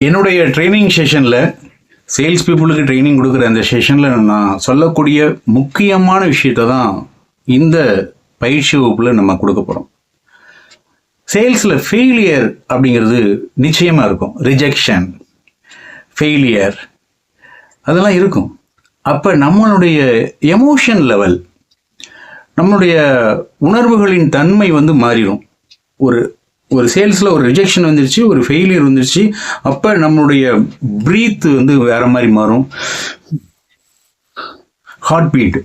என்னுடைய ட்ரைனிங் செஷனில் சேல்ஸ் பீப்புளுக்கு ட்ரைனிங் கொடுக்குற அந்த செஷனில் நான் சொல்லக்கூடிய முக்கியமான விஷயத்தை தான் இந்த பயிற்சி வகுப்பில் நம்ம கொடுக்க போகிறோம் சேல்ஸில் ஃபெயிலியர் அப்படிங்கிறது நிச்சயமாக இருக்கும். ரிஜெக்ஷன் ஃபெயிலியர் அதெல்லாம் இருக்கும். அப்போ நம்மளுடைய எமோஷன் லெவல் நம்மளுடைய உணர்வுகளின் தன்மை வந்து மாறிடும். ஒரு ஒரு சேல்ஸில் ஒரு ரிஜெக்ஷன் வந்துருச்சு ஒரு ஃபெயிலியர் வந்துருச்சு அப்போ நம்மளுடைய ப்ரீத் வந்து வேற மாதிரி மாறும் ஹார்ட் பீட்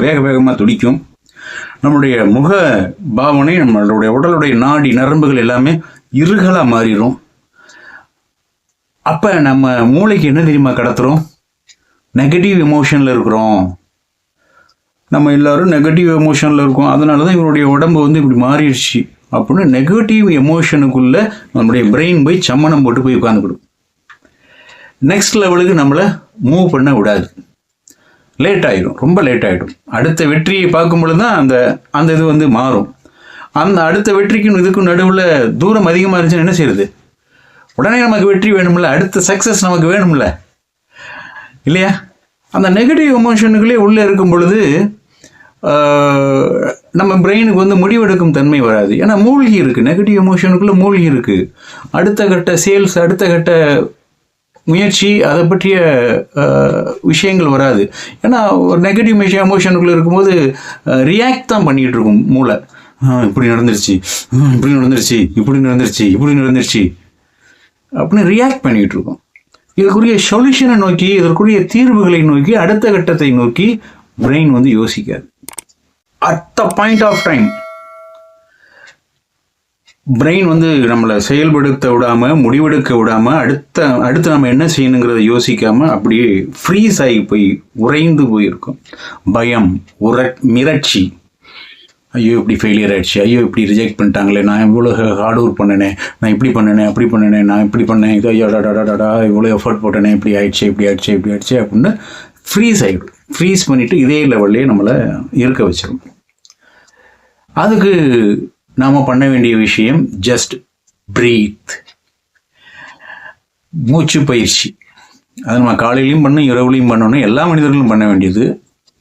வேக வேகமாக துடிக்கும் நம்மளுடைய முக பாவனை நம்மளுடைய உடலுடைய நாடி நரம்புகள் எல்லாமே இருகலாக மாறிடும் அப்போ நம்ம மூளைக்கு என்ன தெரியுமா கடத்துகிறோம் நெகட்டிவ் எமோஷனில் இருக்கிறோம் நம்ம எல்லாரும் நெகட்டிவ் எமோஷனில் இருக்கோம். அதனால தான் இவருடைய உடம்பு வந்து இப்படி மாறிடுச்சு. அப்படின்னு நெகட்டிவ் எமோஷனுக்குள்ளே நம்மளுடைய பிரெயின் போய் சம்மணம் போட்டு போய் உட்காந்துக்கிடும் நெக்ஸ்ட் லெவலுக்கு நம்மளை மூவ் பண்ண விடாது. லேட் ஆகிடும் ரொம்ப லேட் ஆகிடும் அடுத்த வெற்றியை பார்க்கும்பொழுது தான் அந்த அந்த இது வந்து மாறும். அந்த அடுத்த வெற்றிக்கும் இதுக்கும் நடுவில் தூரம் அதிகமாக இருந்துச்சுன்னா என்ன செய்யுது உடனே நமக்கு வெற்றி வேணும்ல. அடுத்த சக்ஸஸ் நமக்கு வேணும்ல. இல்லையா? அந்த நெகட்டிவ் எமோஷனுக்குள்ளே உள்ளே இருக்கும் பொழுது நம்ம பிரெயினுக்கு வந்து முடிவெடுக்கும் தன்மை வராது. ஏன்னா மூழ்கி இருக்குது நெகட்டிவ் எமோஷனுக்குள்ளே மூழ்கி இருக்குது அடுத்த கட்ட சேல்ஸ் அடுத்த கட்ட முயற்சி அதை பற்றிய விஷயங்கள் வராது. ஏன்னா ஒரு நெகட்டிவ் விஷயம் எமோஷனுக்குள்ளே இருக்கும்போது ரியாக்ட் தான் பண்ணிகிட்டு இருக்கும் மூளை. இப்படி நடந்துருச்சு. இப்படி நடந்துருச்சு. இப்படி நடந்துருச்சு. இப்படி நடந்துருச்சு. அப்படின்னு ரியாக்ட் பண்ணிகிட்டு இருக்கோம். இதற்குரிய சொல்யூஷனை நோக்கி இதற்குரிய தீர்வுகளை நோக்கி அடுத்த கட்டத்தை நோக்கி பிரெயின் வந்து யோசிக்காது. At the point of time brain வந்து நம்மளை செயல்படுத்த விடாம முடிவெடுக்க விடாம அடுத்த அடுத்து நம்ம என்ன செய்யணுங்கிறத யோசிக்காம அப்படியே ஃப்ரீஸ் ஆகி போய் உறைந்து போயிருக்கும். பயம் உர மிரட்சி. ஐயோ இப்படி ஃபெயிலியர் ஆயிடுச்சு. ஐயோ இப்படி ரிஜெக்ட் பண்ணிட்டாங்களே. நான் இவ்வளோ ஹார்ட் ஒர்க் பண்ணினேன். நான் இப்படி பண்ணினேன் அப்படி பண்ணினேன் நான் இப்படி பண்ணேன். இது ஐயோ டாடா இவ்வளோ எஃபர்ட் போட்டேனே. இப்படி ஆயிடுச்சு இப்படி ஆயிடுச்சு இப்படி ஆயிடுச்சு அப்படின்னு ஃப்ரீஸ் ஆகிடும் ஃப்ரீஸ் பண்ணிவிட்டு இதே லெவல்லே நம்மளை இருக்க வச்சிடும் அதுக்கு நாம் பண்ண வேண்டிய விஷயம் ஜஸ்ட் ப்ரீத் மூச்சு பயிற்சி. அது நம்ம காலையிலையும் பண்ணணும் இரவுலையும் பண்ணணும். எல்லா மனிதர்களும் பண்ண வேண்டியது.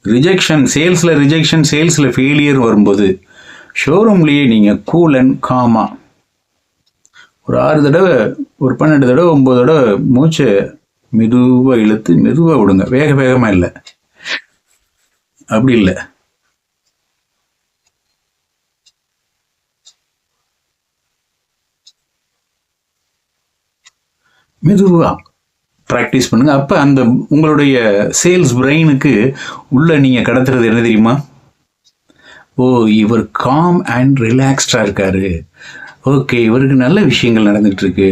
ரிஜெக்ஷன் சேல்ஸில் ரிஜெக்ஷன் சேல்ஸில் ஃபெயிலியர் வரும்போது ஷோரூம்லேயே நீங்கள் கூல் அண்ட் காமா ஒரு ஆறு தடவை ஒரு பன்னெண்டு தடவை ஒம்பது தடவை மூச்சை மெதுவாக இழுத்து மெதுவாக விடுங்க. வேக வேகமாக இல்லை. அப்படி இல்லை. மெதுவாக ப்ராக்டிஸ் பண்ணுங்கள் அப்போ அந்த உங்களுடைய சேல்ஸ் பிரெயினுக்கு உள்ளே நீங்கள் கடத்துறது என்ன தெரியுமா? ஓ இவர் காம் அண்ட் ரிலாக்ஸ்டாக இருக்காரு. ஓகே இவருக்கு நல்ல விஷயங்கள் நடந்துகிட்ருக்கு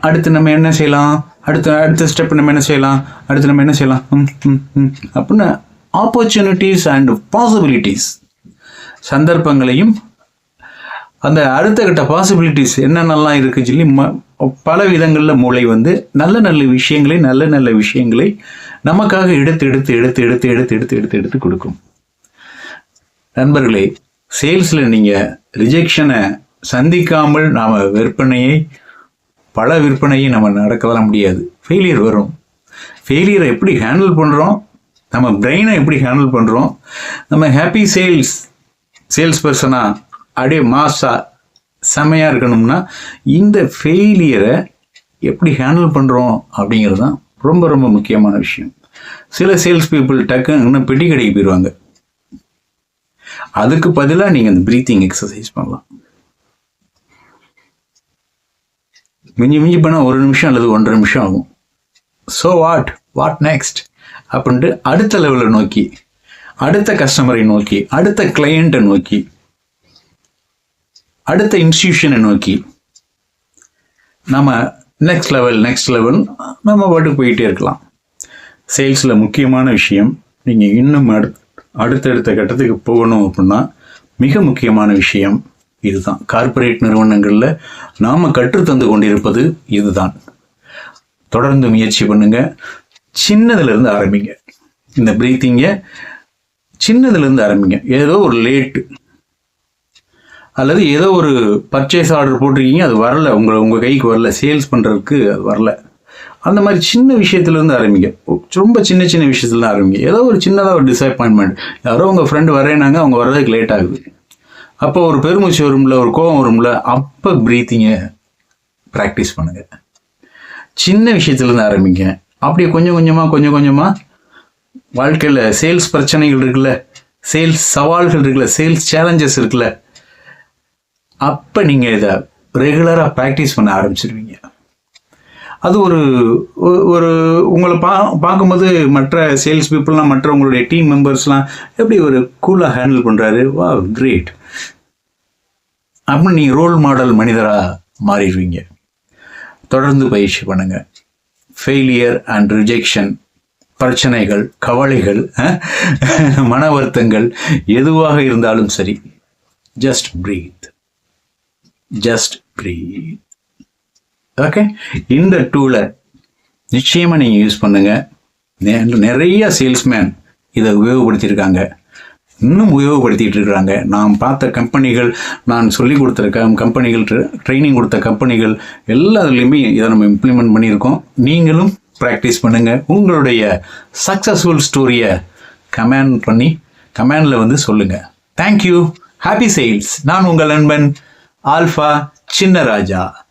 அடுத்து நம்ம என்ன செய்யலாம்? அடுத்த அடுத்த ஸ்டெப் நம்ம என்ன செய்யலாம்? அடுத்து நம்ம என்ன செய்யலாம்? ம், ம், ம். அப்படின்னு ஆப்பர்ச்சுனிட்டிஸ் அண்ட் பாசிபிலிட்டிஸ் சந்தர்ப்பங்களையும் அந்த அடுத்த கட்ட பாசிபிலிட்டிஸ் என்னென்னலாம் இருக்குன்னு சொல்லி ம பல விதங்களில் மூளை வந்து நல்ல நல்ல விஷயங்களை நல்ல நல்ல விஷயங்களை நமக்காக எடுத்து எடுத்து எடுத்து எடுத்து எடுத்து எடுத்து எடுத்து எடுத்து கொடுக்கும். நண்பர்களே சேல்ஸில் நீங்கள் ரிஜெக்ஷனை சந்திக்காமல் நாம் விற்பனையை பல விற்பனையை நம்ம நடக்கலாம் முடியாது. ஃபெயிலியர் வரும். ஃபெயிலியரை எப்படி ஹேண்டில் பண்ணுறோம் நம்ம பிரெயினை எப்படி ஹேண்டில் பண்ணுறோம் நம்ம ஹாப்பி சேல்ஸ் சேல்ஸ் பர்சனாக அப்படியே மாசா செமையாக இருக்கணும்னா இந்த ஃபெயிலியரை எப்படி ஹேண்டில் பண்ணுறோம் அப்படிங்கிறது தான் ரொம்ப ரொம்ப முக்கியமான விஷயம். சில சேல்ஸ் பீப்புள் டக்குன்னு இன்னும் பெட்டி கடைக்கு போயிடுவாங்க அதுக்கு பதிலாக நீங்கள் இந்த ப்ரீத்திங் எக்ஸசைஸ் பண்ணலாம். மிஞ்சி மிஞ்சி பண்ணால் ஒரு நிமிஷம் அல்லது ஒன்றரை நிமிஷம் ஆகும். ஸோ வாட் வாட் நெக்ஸ்ட் அப்படின்ட்டு அடுத்த லெவலை நோக்கி அடுத்த கஸ்டமரை நோக்கி அடுத்த கிளையண்ட்டை நோக்கி அடுத்த இன்ஸ்டியூஷனை நோக்கி நம்ம நெக்ஸ்ட் லெவல் நெக்ஸ்ட் லெவல் நம்ம பாட்டுக்கு போயிட்டே இருக்கலாம். சேல்ஸில் முக்கியமான விஷயம் நீங்கள் இன்னும் அடு அடுத்தடுத்த கட்டத்துக்கு போகணும் அப்படின்னா மிக முக்கியமான விஷயம் இதுதான். கார்ப்பரேட் நிறுவனங்களில் நாம் கற்றுத்தந்து கொண்டிருப்பது இதுதான். தொடர்ந்து முயற்சி பண்ணுங்கள் சின்னதுலேருந்து ஆரம்பிங்க. இந்த ப்ரீத்திங்கை சின்னதுலேருந்து ஆரம்பிங்க. ஏதோ ஒரு லேட்டு அல்லது ஏதோ ஒரு பர்ச்சேஸ் ஆர்டர் போட்டிருக்கீங்க அது வரல. உங்களை உங்கள் கைக்கு வரல. சேல்ஸ் பண்ணுறதுக்கு அது வரல. அந்த மாதிரி சின்ன விஷயத்துலேருந்து ஆரம்பிங்க. ரொம்ப சின்ன சின்ன விஷயத்துல ஆரம்பிங்க. ஏதோ ஒரு சின்னதாக ஒரு டிசப்பாயின்மெண்ட் யாரோ உங்கள் ஃப்ரெண்டு வரேனாங்க அவங்க வர்றதுக்கு லேட் ஆகுது. அப்போ ஒரு பெருமூச்சு வரும்ல ஒரு கோவம் வரும்ல அப்போ ப்ரீத்திங்கை ப்ராக்டிஸ் பண்ணுங்கள் சின்ன விஷயத்துலேருந்து ஆரம்பிங்க. அப்படியே கொஞ்சம் கொஞ்சமாக கொஞ்சம் கொஞ்சமாக வாழ்க்கையில் சேல்ஸ் பிரச்சனைகள் இருக்குல்ல சேல்ஸ் சவால்கள் இருக்குல்ல சேல்ஸ் சேலஞ்சஸ் இருக்குல்ல அப்போ நீங்கள் இதை ரெகுலராக ப்ராக்டிஸ் பண்ண ஆரம்பிச்சிருவீங்க. அது ஒரு ஒரு உங்களை பா பார்க்கும்போது மற்ற சேல்ஸ் பீப்புளெலாம் மற்ற உங்களுடைய டீம் மெம்பர்ஸ்லாம் எப்படி ஒரு கூலாக ஹேண்டில் பண்ணுறாரு வா கிரேட் அப்படின்னு நீங்கள் ரோல் மாடல் மனிதராக மாறிடுவீங்க. தொடர்ந்து பயிற்சி பண்ணுங்கள் ஃபெயிலியர் அண்ட் ரிஜெக்ஷன் பிரச்சனைகள் கவலைகள் மன வருத்தங்கள் எதுவாக இருந்தாலும் சரி just breathe just breathe okay இந்த டூலை நிச்சயமாக நீங்கள் யூஸ் பண்ணுங்கள் நிறைய சேல்ஸ்மேன் இதை உபயோகப்படுத்தியிருக்காங்க. இன்னும் உபயோகப்படுத்திட்டு இருக்கிறாங்க. நான் பார்த்த கம்பெனிகள் நான் சொல்லி கொடுத்துருக்க கம்பெனிகள் ட்ரைனிங் கொடுத்த கம்பெனிகள் எல்லாத்துலேயுமே இதை நம்ம இம்ப்ளிமெண்ட் பண்ணியிருக்கோம். நீங்களும் ப்ராக்டிஸ் பண்ணுங்கள் உங்களுடைய சக்ஸஸ்ஃபுல் ஸ்டோரியை கமெண்ட் பண்ணி கமெண்டில் வந்து சொல்லுங்கள் தேங்க்யூ ஹாப்பி சேல்ஸ் நான் உங்கள் நண்பன். ஆல்ஃபா சின்னராஜா.